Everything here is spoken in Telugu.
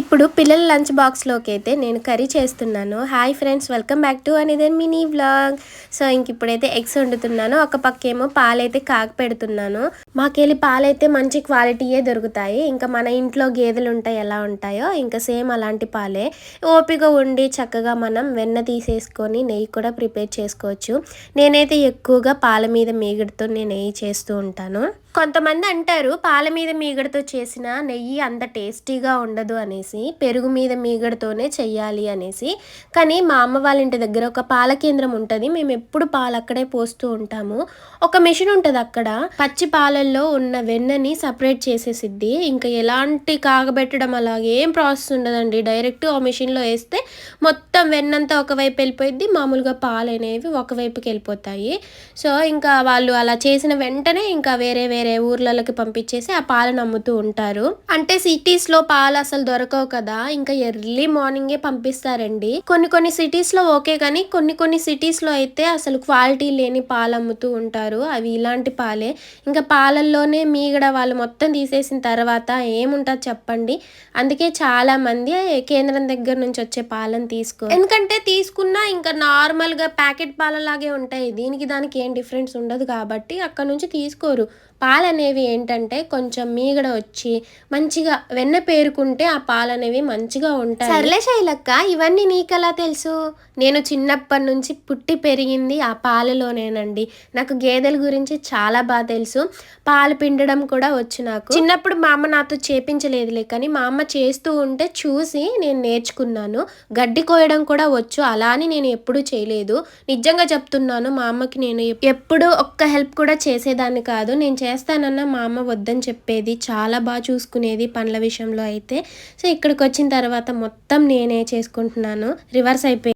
ఇప్పుడు పిల్లల లంచ్ బాక్స్లోకి అయితే నేను కర్రీ చేస్తున్నాను. Hi friends welcome back to అనేది మినీ వ్లాగ్. సో ఇంక ఇప్పుడైతే ఎగ్స్ వండుతున్నాను. ఒక పక్క ఏమో పాలైతే కాక పెడుతున్నాను. మాకెళ్ళి పాలైతే మంచి క్వాలిటీయే దొరుకుతాయి. ఇంకా మన ఇంట్లో గేదెలు ఉంటాయి ఎలా ఉంటాయో ఇంకా సేమ్ అలాంటి పాలే. ఓపిక ఉండి చక్కగా మనం వెన్న తీసేసుకొని నెయ్యి కూడా ప్రిపేర్ చేసుకోవచ్చు. నేనైతే ఎక్కువగా పాల మీద మీగడతో నేను నెయ్యి చేస్తూ ఉంటాను. కొంతమంది అంటారు పాల మీద మీగడతో చేసిన నెయ్యి అంత టేస్టీగా ఉండదు అనేసి పెరుగు మీద మీగడతోనే చెయ్యాలి అనేసి. కానీ మా అమ్మ వాళ్ళ ఇంటి దగ్గర ఒక పాల కేంద్రం ఉంటుంది. మేము ఎప్పుడు పాలు అక్కడే పోస్తూ ఉంటాము. ఒక మిషన్ ఉంటుంది అక్కడ. పచ్చి పాలల్లో ఉన్న వెన్నని సపరేట్ చేసేసిద్ది. ఇంకా ఎలాంటి కాగబెట్టడం అలాగే ఏం ప్రాసెస్ ఉండదండి. డైరెక్ట్ ఆ మిషన్లో వేస్తే మొత్తం వెన్నంతా ఒకవైపు వెళ్ళిపోయింది మామూలుగా పాలు అనేవి ఒకవైపుకి వెళ్ళిపోతాయి. సో ఇంకా వాళ్ళు అలా చేసిన వెంటనే ఇంకా వేరే వేరే వేరే ఊర్లలోకి పంపించేసి ఆ పాలను అమ్ముతూ ఉంటారు. అంటే సిటీస్లో పాలు అసలు దొరకవు కదా ఇంకా ఎర్లీ మార్నింగే పంపిస్తారండి. కొన్ని కొన్ని సిటీస్లో ఓకే కానీ కొన్ని కొన్ని సిటీస్లో అయితే అసలు క్వాలిటీ లేని పాలు అమ్ముతూ ఉంటారు. అవి ఇలాంటి పాలే. ఇంకా పాలల్లోనే మీగడ వాళ్ళు మొత్తం తీసేసిన తర్వాత ఏముంటుంది చెప్పండి. అందుకే చాలా మంది కేంద్రం దగ్గర నుంచి వచ్చే పాలను తీసుకో ఎందుకంటే తీసుకున్నా ఇంకా నార్మల్గా ప్యాకెట్ పాలలాగే ఉంటాయి. దీనికి దానికి ఏం డిఫరెన్స్ ఉండదు కాబట్టి అక్కడ నుంచి తీసుకోరు. పాలు అనేవి ఏంటంటే కొంచెం మీగడ వచ్చి మంచిగా వెన్న పేరుకుంటే ఆ పాలు అనేవి మంచిగా ఉంటాయి. సర్లే శైలక్క ఇవన్నీ నీకెలా తెలుసు? నేను చిన్నప్పటి నుంచి పుట్టి పెరిగింది ఆ పాలలోనేనండి. నాకు గేదెల గురించి చాలా బాగా తెలుసు. పాలు పిండడం కూడా వచ్చు నాకు. చిన్నప్పుడు మా అమ్మ నాతో చేపించలేదులే కానీ మా అమ్మ చేస్తూ ఉంటే చూసి నేను నేర్చుకున్నాను. గడ్డి కోయడం కూడా వచ్చు అలా అని నేను ఎప్పుడూ చేయలేదు. నిజంగా చెప్తున్నాను మా అమ్మకి నేను ఎప్పుడు ఒక్క హెల్ప్ కూడా చేసేదాన్ని కాదు. నేను చేస్తానన్నా మా అమ్మ వద్దని చెప్పేది చాలా బాగా చూసుకునేది పండ్ల విషయంలో అయితే. సో ఇక్కడికి వచ్చిన తర్వాత మొత్తం నేనే చేసుకుంటున్నాను. రివర్స్ అయిపోయింది.